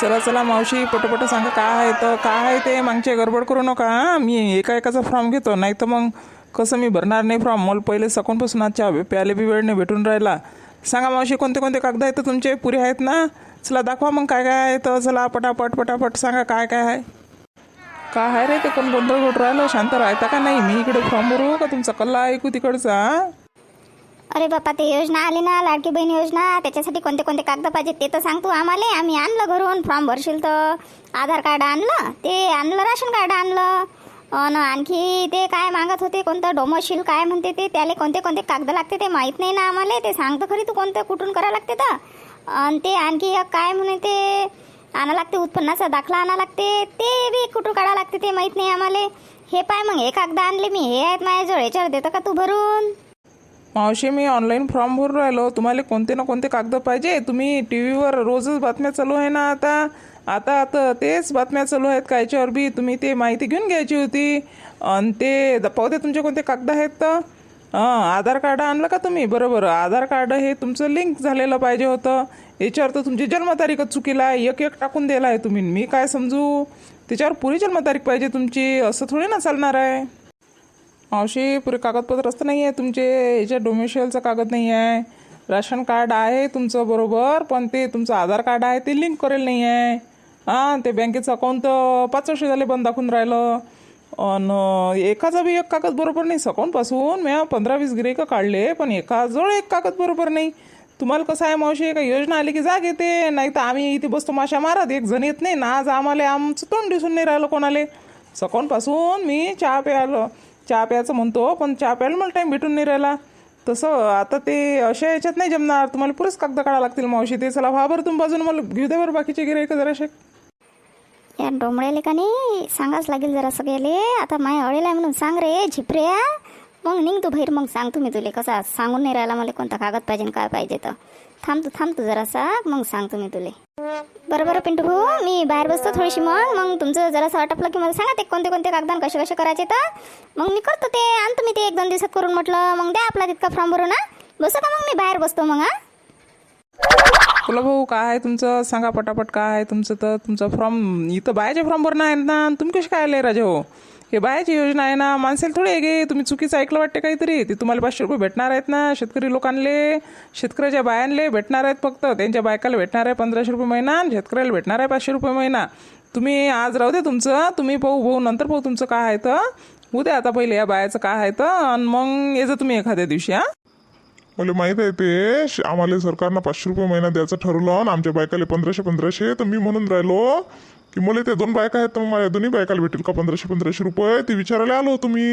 चला चला मावशी पटोपट सांगा काय आहे तर काय आहे ते? मागचे गडबड करू नका हां? मी एका एकाचा फॉर्म घेतो नाही तर मग कसं मी भरणार नाही फॉर्म मला पहिले सकाळपासून आजच्या प्याले बी वेळ नाही भेटून राहिला. सांगा मावशी कोणते कोणते कागद आहेत तुमचे? पुरे आहेत ना? चला दाखवा मग काय काय आहे तर चला पटापट पटापट सांगा काय काय आहे. काय आहे रे ते? कोण गोंधळ घडून राहिलं? शांत राहता का नाही? मी इकडे फॉर्म भरू का तुमचा? कल्ला ऐकू तिकडचा हां? अरे बापा ते योजना आली ना लाडकी बहीण योजना त्याच्यासाठी कोणते कोणते कागद पाहिजे ते तर सांग तू आम्हाला. आम्ही आणलं घरून फॉर्म भरशील तर. आधार कार्ड आणलं ते आणलं राशन कार्ड आणलं. अन आणखी ते काय मागत होते कोणतं डोमोशील काय म्हणते ते त्याले कोणते कोणते कागद लागते ते माहीत नाही ना आम्हाला. ते सांगतं खरी तू कोणतं कुठून करावं लागते तर. आणि ते आणखी एक काय म्हणे ते आणा लागते उत्पन्नाचा दाखला आणा लागते. ते बी कुठून काढा लागते ते माहीत नाही आम्हाला. हे पाय मग हे कागद आणले मी हे आहेत माझ्याजवळ याच्यावर देतं का तू भरून? मावशी मी ऑनलाईन फॉर्म भरून राहिलो. तुम्हाला कोणते ना कोणते कागद पाहिजे? तुम्ही टी व्हीवर रोजच बातम्या चालू आहे ना आता? आता आता तेच बातम्या चालू आहेत कायच्यावर बी? तुम्ही ते माहिती घेऊन घ्यायची होती. आणि ते द- दे तुमचे कोणते कागद आहेत तर? हां आधार कार्ड आणलं का तुम्ही? बरोबर. आधार कार्ड हे तुमचं लिंक झालेलं पाहिजे होतं. याच्यावर तर तुमची जन्मतारीखच चुकीला आहे. एक एक टाकून दिला आहे तुम्ही. मी काय समजू? त्याच्यावर पुरी जन्मतारीख पाहिजे तुमची. असं थोडी ना चालणार आहे. मावशी पुरे कागदपत्र असतं नाही आहे तुमचे याच्या डोमेशियलचं कागद नाही आहे राशन कार्ड आहे तुमचं बरोबर पण ते तुमचं आधार कार्ड आहे ते लिंक करेल नाही आहे हां ते बँकेचं अकाउंट तर पाच वर्ष झाले बंद दाखवून राहिलं. आणि एकाचा बी एक कागद बरोबर नाही. सकाळपासून मी पंधरा वीस गिरेकं काढले पण एकाजवळ एक कागद बरोबर नाही. तुम्हाला कसं आहे मावशी का योजना आली की जाग येते. नाही तर आम्ही इथे बसतो माशा मारत एक जण येत नाही. ना आज आम्हाला आमचं तोंड दिसून नाही राहिलं कोणाला. सकाळपासून मी चहा प्यायलो. चहा प्यायचं म्हणतो पण चहा प्यायला मला टाईम भेटून नाही राहिला. तसं आता ते अशा याच्यात नाही जमणार. तुम्हाला पुरेच कागद काढावं लागतील मावशी. ते चला व्हा बरं तुम्ही बाजून मला घेऊ दे बरं बाकीचे गिरायक जराशे. या डोंबळ्याले का नाही? सांगाच लागेल जरा सगळ्याले. आता माय अळेला आहे म्हणून सांग रे झिपऱ्या. मग निघ तू बाहेर मग सांग मी तुले कसा सांगून नाही राहिला मला कोणता कागद पाहिजे काय पाहिजे तर. थांब तू थांब तू जरासा मग सांग तुम्ही तुले. बरं बरं पिंटू भाऊ मी बाहेर बसतो थोडीशी मग. मग तुमचं जरासं आटपलं की मला सांगा ते कोणते कोणते कागद कसे कसे करायचे तर. मग मी करतो ते आणतो मी ते एक दोन दिवसात करून म्हटलं. मग द्या आपला तितका फॉर्म भरून ना बसू का मग मी बाहेर बसतो मग हा? बोला भाऊ काय आहे तुमचं? सांगा पटापट काय आहे तुमचं तर. तुमचं फॉर्म इथं बायाचे फॉर्म भरणं आहे ना. तुम्ही कसे काय आले राजा हो? हे बायाची योजना आहे ना माणसाला थोडी आहे गे. तुम्ही चुकीचं ऐकलं वाटते काहीतरी. ते तुम्हाला पाचशे रुपये भेटणार आहेत ना. शेतकरी लोकांले शेतकऱ्याच्या बायांले भेटणार आहेत फक्त. त्यांच्या बायकाला भेटणार आहे पंधराशे रुपये महिना आणि शेतकऱ्याला भेटणार आहे पाचशे रुपये महिना. तुम्ही आज राहू दे तुमचं. तुम्ही पाहू भाऊ नंतर पाहू तुमचं काय आहे तर. उद्या आता पहिले या बायाचं काय आहे तर. आणि मग येतं तुम्ही एखाद्या दिवशी हां. मला माहीत आहे ते आम्हाला सरकारनं पाचशे रुपये महिना द्यायचं ठरवलं आणि आमच्या बायकाले पंधराशे पंधराशे. तर मी म्हणून राहिलो की मला ते दोन बायका आहेत तर माझ्या दोन्ही बायकाला भेटेल का? पंधराशे पंधराशे रुपये? ते विचारायला आलो तुम्ही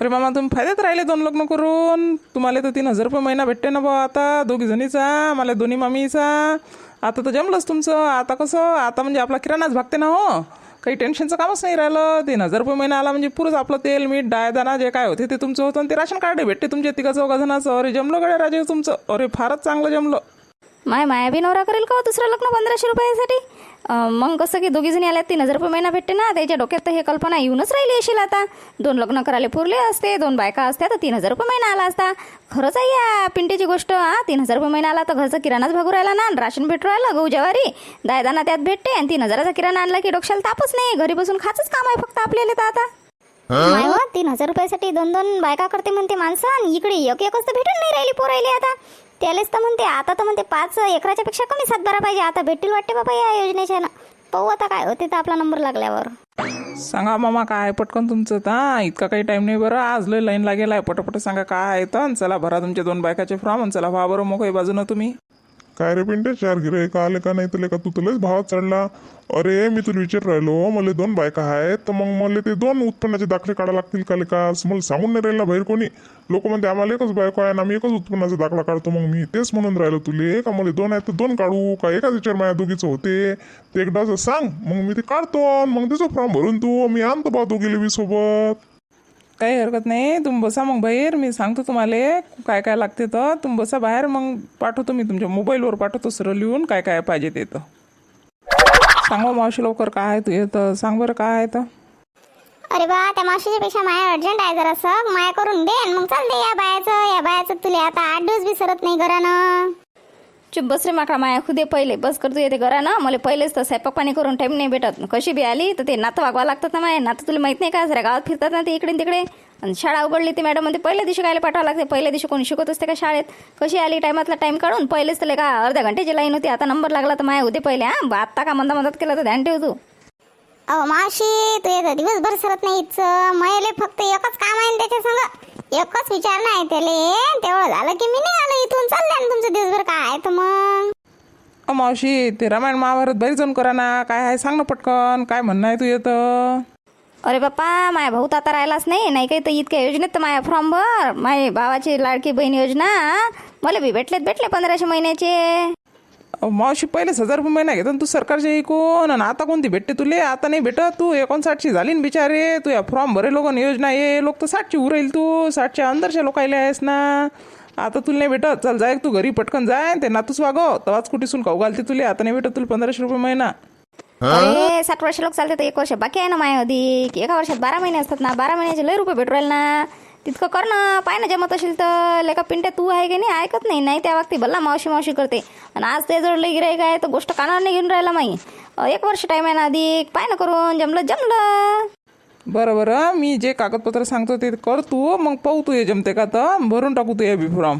अरे मामा तुम्ही फायद्यात राहिले दोन लग्न करून. तुम्हाला तर तीन हजार रुपये महिना भेटते ना बा आता. दोघी जणीचा मला दोन्ही मामीचा. आता तर जमलंच तुमचं. आता कसं? आता म्हणजे आपला किराणाच भागते ना हो. काही टेन्शनचं कामच नाही राहिलं. तीन हजार रुपये महिना आला म्हणजे पुरंच आपलं तेल मीठ डाळ दाना जे काय होते ते तुमचं होतं आणि ते राशन कार्ड भेटते तुमच्या तिघा चौघा जणाचं अरे जमलं गड्या राजे तुमचं. अरे फारच चांगलं जमलं. माय माया बी नवरा करेल का हो दुसरं लग्न पंधराशे रुपयासाठी? मग कसं की दोघी जणी आल्या तीन हजार रुपये महिना भेटते ना त्याच्या डोक्यात तर हे कल्पना येऊनच राहिली असेल आता. दोन लग्न करायला पुरले असते दोन बायका असत्या तर तीन हजार रुपये महिना आला असता. खरंच आहे या पिंटीची गोष्ट हा? तीन हजार रुपये महिना आला तर घरचा किराणाच भागू राहिला ना राशन भेटू राहिलं गहू ज्वारी. दायदाना त्यात भेटते आणि तीन हजाराचा किराणा आणला की डोक्याला तापच नाही. घरी बसून खाचंच काम आहे फक्त आपल्याला तर आता. नाही हो तीन हजार रुपयासाठी दोन दोन बायका करते म्हणते माणसं आणि इकडे एक एकच तर भेटून नाही राहिली पोरायली आता. त्यालेच तर म्हणते आता तर म्हणते पाच एकराच्या पेक्षा कमी सातबारा पाहिजे. आता भेटतील वाटते बाबा या योजनेच्या ना पाहू आता काय होते तर आपला नंबर लागल्यावर. सांगा मामा काय आहे पटकन तुमचं? तर इतका काही टाईम नाही बरं. आज लय लाईन लागेल आहे. पटपट सांगा काय आहे तर. चला भरा तुमच्या दोन बायकाचे फॉर्म आणि चला व्हा बरं मोकळी बाजूनं तुम्ही. काय रे पिंटे चार गिरे का आले का नाही तुला का तू तुलाच भाव चढला. अरे मी तुला विचार राहिलो मला दोन बायका आहेत तर मग मला ते दोन उत्पन्नाचे दाखले काढा लागतील का का मला सांगून नाही राहिला बाहेर कोणी. लोक म्हणते आम्हाला एकच बायको आहे आणि आम्ही एकच उत्पन्नाचा दाखला काढतो. मग मी तेच म्हणून राहिलो तुले का मला दोन आहेत तर दोन काढू? का एकाच विचार माझ्या दोघीचं होते? ते एकदा असं सांग मग मी ते काढतो आणि मग त्याचं फॉर्म भरून तू. मी आणतो बा दोघीले बी सोबत. काही हरकत नाही. तुम्ही बसा मग बाहेर. मी सांगतो तुम्हाला काय काय लागते तर. तुम्ही बसा बाहेर. मग पाठवतो मी तुमच्या मोबाईलवर पाठवतो सरळ लिहून काय काय पाहिजे ते तर. सांगा मावशी लवकर काय आहे तू तर. सांग बरं काय आहे तर. अरे बा त्या मावशीच्या पेक्षा माया अर्जंट आहे जरा सग माया करून दे आणि मग चालते या बायाचं. या बायाचं तुला आता आठ दिवस बी सरत नाही घरानं. चुप बस रे माकडा माया खुदे पहिले. बस करतो येते घरा ना. मला पहिलेच तर स्वयंपाक पाणी करून टाईम नाही भेटत. कशी बी आली तर ते नातं वागवा लागतात ना माया. नातं तुला माहीत नाही का? जरा गावात फिरतात ना ते इकडे तिकडे. आणि शाळा उघडली ती मॅडम म्हणते पहिल्या दिवशी गायला पाठवावं लागते. पहिल्या दिवशी कोणी शिकत असते का शाळेत? कशी आली टायमातला टाईम काढून? पहिलेच तर का अर्ध्या घंटेची लाईन होती. आता नंबर लागला तर माया उदे पहिले हा. आत्ता का मंदा मदत केला तर ध्यान ठेव तू. अहो मावशी तू येतं दिवसभर सरत नाही इथचं मयले फक्त एकच काम आहे ना त्याच्या संग. एकच विचार नाही त्याले. तेवढं झालं की मी निघालो इथून. चालले ना तुमचं दिवसभर काय आहे तर मग? अ, मावशी ते रामायण महाभारत बरी जाऊन करा ना काय आहे सांग ना पटकन. काय म्हणणं आहे तू येतं अरे बाप्पा माया भाऊ तर आता राहिलाच नाही. नाही काही तर इतक्या योजनेत तर माया फॉर्म भर. माय भावाची लाडकी बहीण योजना. मला बी भेटलेत भेटले पंधराशे महिन्याचे. मावशी पहिलेच हजार रुपये महिना घेतो ना तू सरकारच्या ऐकून आणि आता कोणती भेटते तुले? आता नाही भेटत तू. एकोणसाठची झाली ना बिचारे. तू या फॉर्म भरे लोक योजना ये लोक तर साठची उरेल तू. साठच्या अंदरच्या लोकायला आहेस ना. आता तुला नाही भेटत. चल जाय तू घरी पटकन जाय. ते नातूच वागव तवाच कुठेसून खाऊ घालते तुले. आता नाही भेटत तुला पंधराशे रुपये महिना. अरे साठ वर्ष लोक चालते तर एक वर्ष बाकी आहे ना माया अधिक एका वर्षात बारा महिने असतात ना. बारा महिन्याचे लय रुपये भेटू राहिले ना. तितकं कर ना पाय ना जमत असेल तर. लेका पिंट्या तू आहे की नाही ऐकत नाही. नाही त्या वक्ती भल्ला मावशी मावशी करते. आणि आज ते जोडले लई गिराईक आहे तर गोष्ट कानावर नाही घेऊन राहिला माई. एक वर्ष टाईम आहे ना अधिक. पाय ना करून जमलं जमलं. बरं बरं. मी जे कागदपत्र सांगतो ते कर तू. मग पाहू तू हे जमते का तर. भरून टाकू तू हे बी फॉर्म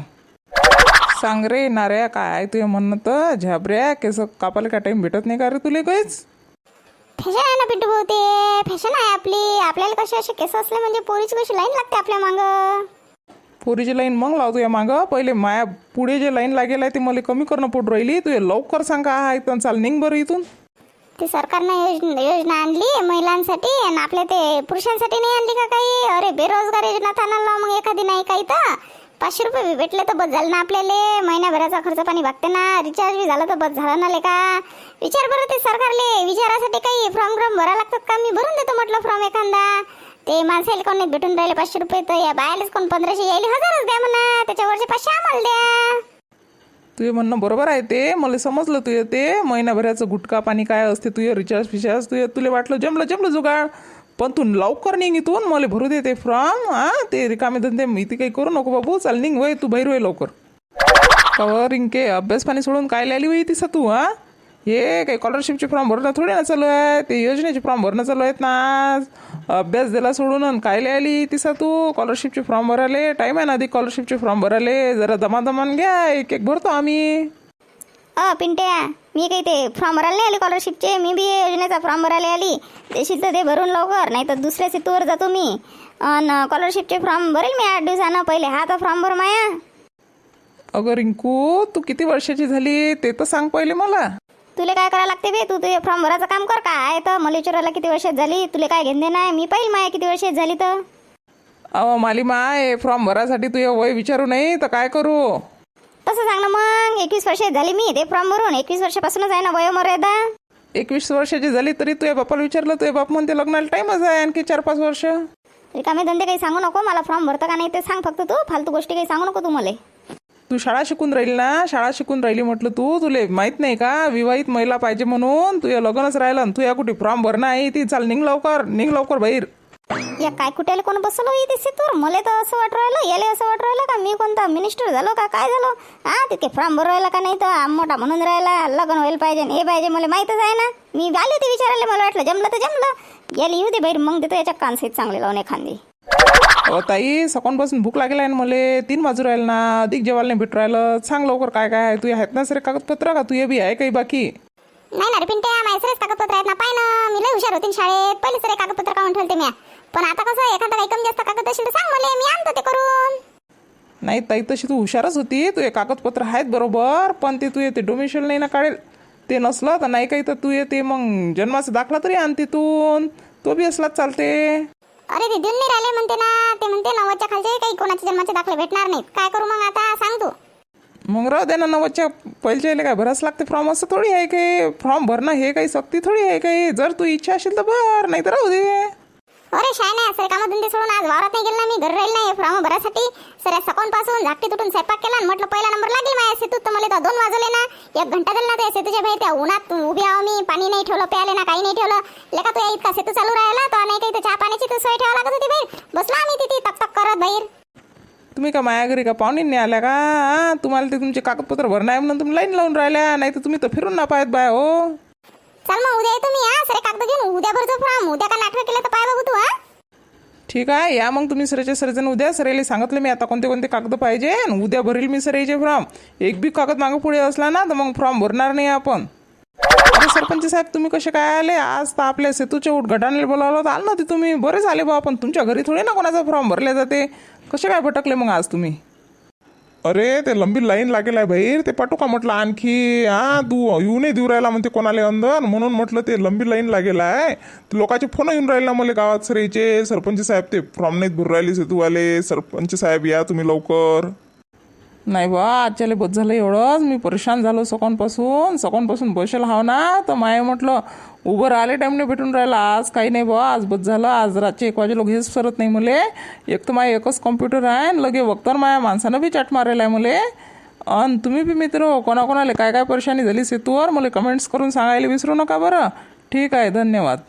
सांग रे नाऱ्या काय आहे तुझ्या म्हणणं तर? झाबऱ्या केस कापायला काय टाईम भेटत नाही का रे तुले काहीच? फॅशन आहे ना पिंटू भाऊ? ते फॅशन आहे आपली. आपल्याला कसे असे केस असले म्हणजे पोरीची कशी लाईन लागते आपल्या मागं? पोरीची लाईन मग लावतो या मागं. पहिले माया पुढे जे लाईन लागेल आहे ते मला कमी करणं पडू राहिली. तू हे लवकर सांग का आहे तर चाल निघ बरं इथून. ते सरकारनं योजना योजना आणली महिलांसाठी आणि आपल्या ते पुरुषांसाठी नाही आणली का काही? अरे बेरोजगार योजना तर आणायला मग एखादी नाही काही तर. पाचशे रुपये बी भेटले तर बस झालं ना आपल्याला. महिन्याभराचा खर्च पाणी बघते ना. रिचार्ज बी झाला तर बस झालं ना लेका. विचार बरं ते सरकारले. विचारासाठी काही फॉर्म फॉर्म भरा लागतात का? मी भरून देतो म्हटलं फॉर्म एखादा. ते माणसाला कोण नाही भेटून राहिले पाचशे रुपये तर. या बायालाच कोण पंधराशे यायले हजारच द्या म्हणा. त्याच्यावरचे पाचशे आम्हाला द्या. तुझे म्हणणं बरोबर आहे ते. मला समजलं तुझे ते. महिनाभराचं गुटखा पाणी काय असते? तुझे रिचार्ज फिचार्ज तुझे. तुला वाटलं जमलं जमलं जुगाड. पण तू लवकर निघ इथून मला भरू दे ते फॉर्म हा ते रिकामे धंदे मी ते काही करू नको बाबू चाल निघ वय तू भैर वय लवकर. कवर रिंके अभ्यास पाणी सोडून काय लिहिली वय तिसं तू हा? हे काही स्कॉलरशिपचे फॉर्म भरणं थोडी ना चालू आहे ते योजनेचे फॉर्म भरणं चालू आहेत ना आज. अभ्यास दिला सोडून आणि काय लिहिली तिसा तू? स्कॉलरशिपचे फॉर्म भराले टाईम आहे ना आधी स्कॉलरशिपचे फॉर्म भराले जरा दमादमान घ्या एक एक भरतो आम्ही. अ पिंट्या. मी काही ते फॉर्म भरायला नाही आली स्कॉलरशिपचे मी बी योजनेचा फॉर्म भरायला आली. तर ते भरून लवकर नाही तर दुसऱ्या सेतूवर जातो मी. आणि स्कॉलरशिपचे फॉर्म भरेल मी आठ दिवसानं. पहिले हा तर फॉर्म भर माया. अगं रिंकू तू किती वर्षाची झाली? ते तर सांग पहिले मला. तुला काय करायला लागते बे? तू तुझे फॉर्म भरायचं काम कर काय तर मला विचारायला किती वर्षात झाली? तुला काय घेणं नाही मी पाहिल माया किती वर्षात झाली तर. अहो माली माय फॉर्म भरासाठी तू हे वय विचारू नाही तर काय करू? तसं सांग ना मग. एकवीस वर्षात झाली मी ते फॉर्म भरून एकवीस वर्षापासूनच आहे ना वयोमर्यादा? एकवीस वर्षाची झाली तरी तुझ्या बापाला विचारलं तुझ्या बाप म्हणते लग्नाला टाईमच आहे आणखी चार पाच वर्ष. रिकामे धंदे काही सांगू नको? मला फॉर्म भरतं का नाही ते सांग फक्त तू. फालतू गोष्टी काही सांगू नको तू मला. तू शाळा शिकून राहील ना? शाळा शिकून राहिली म्हटलं तू? तुले माहीत नाही का? विवाहित महिला पाहिजे म्हणून तुझ्या लग्नच राहिलं तू या कुठे फॉर्म भरणं आहे? ती चाल निघ लवकर निघ लवकर बाहेर. या काय कुठे कोण बसलो इथे सितूर. मला तर असं वाटू राहिलं याले असं वाटू राहिलं. का मी कोणता मिनिस्टर झालो का? काय झालो? हा तिथे फॉर्म भरवायला का नाही तर आम मोठा म्हणून राहिला. लग्न व्हायला पाहिजे हे पाहिजे मला माहीतच आहे ना. मी आले होते विचारायला मला वाटलं जमलं तर जमलं. याला येऊ दे बाहेर मग देतो याच्या कानसेत चांगले लावून एखादी. ताई सकाळपासून भूक लागली आहे ना मला. तीन वाजू राहिलं ना. अधिक जेवायला नाही भेटू राहिलं. सांग लवकर काय काय आहे. तुझ्या आहेत ना सरे कागदपत्र का? तुझे बी आहे काही बाकी? नाही ना रे पिंट्या माझे कागदपत्र आहेत ना. पाय ना. मी लय हुशार होते ना शाळेत. पहिले सरे कागदपत्र काढून ठेवते मी पण आता कसं एखादा काही कमी जास्त कागद असेल तर सांग मला. मी आणतो ते करून. नाही ताई तशी तू हुशारच होती. तुझे कागदपत्र आहेत बरोबर पण ते तू ते डोमिशियल नाही ना काढेल. ते नसलं तर नाही काही तर तू ते मग जन्माचा दाखला तरी आण तिथून. तो बी असलाच चालते. अरे ते देऊन नाही राहिले म्हणते ना. ते म्हणते नव्वदच्या खालचे काही कोणाचे जन्माचे दाखले भेटणार नाहीत. काय करू मग आता? सांग तू. मग राहू दे ना नव्वदच्या पहिल्या यायला काय भरास लागते फॉर्म असं थोडी आहे काही फॉर्म भरणं हे काही सक्ती थोडी आहे काही जर तू इच्छा असेल तर भर नाही तर राहू दे. अरे शाय नाही सर कामधंदे सोडून आज वावरात नाही गेलो ना मी घरी राहील नाही. फॉर्म भरासाठी सर सकाळपासून झाकटी तुटून स्वयंपाक केला आणि म्हटलं पहिला नंबर लागेल माझ्या सेतूत. तर मला दोन वाजले ना. एक घंटा झाला ना त्या सेतूच्या बाहेर. त्या उन्हात उभी आहो मी पाणी नाही ठेवलं प्याले ना काही नाही ठेवलं. लेका तो इतका सेतू चालू राहिला तर नाही काही तर चहा पाण्याची तर सोय ठेवा लागत होती बाहेर बसला आम्ही तिथे तक तक करत बाहेर. तुम्ही का माया घरी का पाहुणींनी आल्या का? तुम्हाला ते तुमचे कागदपत्र भरणं आहे म्हणून तुम्ही लाईन लावून राहिल्या नाही तर तुम्ही तर फिरून ना पाहत बाय हो. चल मग उद्या येतो मी हा. सरे कागद घेऊन उद्या भरतो फॉर्म उद्या का नाटक केलं तर पाय बघू तू हा ठीक आहे. या मग तुम्ही सरेचे सरजण उद्या सरेले सांगितलं मी आता कोणते कोणते कागद पाहिजे? आणि उद्या भरील मी सरेचे फॉर्म एक बी कागद मागं पुढे असला ना तर मग फॉर्म भरणार नाही आपण. अरे सरपंच साहेब तुम्ही कसे काय आले? आज तर आपल्या सेतूच्या उद्घाटनाला बोलावलं होतं. आलं ते तुम्ही. बरेच आले बा पण तुमच्या घरी थोडी ना कोणाचा फॉर्म भरले जाते? कसे काय भटकले मग आज तुम्ही? अरे ते लंबी लाईन लागेल आहे बाहेर ते पाठवू का म्हटलं आणखी? हा तू येऊ नाही देऊ राहिला म्हणते कोणाला अंदर. म्हणून म्हटलं ते लंबी लाईन लागेल आहे. ते लोकांचे फोन येऊन राहिला मला गावात. सरीचे सरपंच साहेब ते फॉर्म नाहीत भरू राहिले सेतूवाले. सरपंच साहेब या तुम्ही लवकर. नाही बा आजच्याला बस झालं एवढंच. मी परेशान झालो सकाळपासून. सकाळपासून बसेल हाव ना. तर माय म्हटलं उभं राहिले टाईमने भेटून राहिला. आज काही नाही बा आज बस झालं. आज रातचे एक वाजे लोक हेच सरत नाही मले. एक तर माझ्या एकच कॉम्प्युटर आहे आणि लगे वक्तावर माया माणसानं बी चाट मारेल आहे मले. आणि तुम्ही बी मित्र हो, कोणाकोणाला काय काय परेशानी झाली सेतूवर मला कमेंट्स करून सांगायला विसरू नका बरं. ठीक आहे धन्यवाद.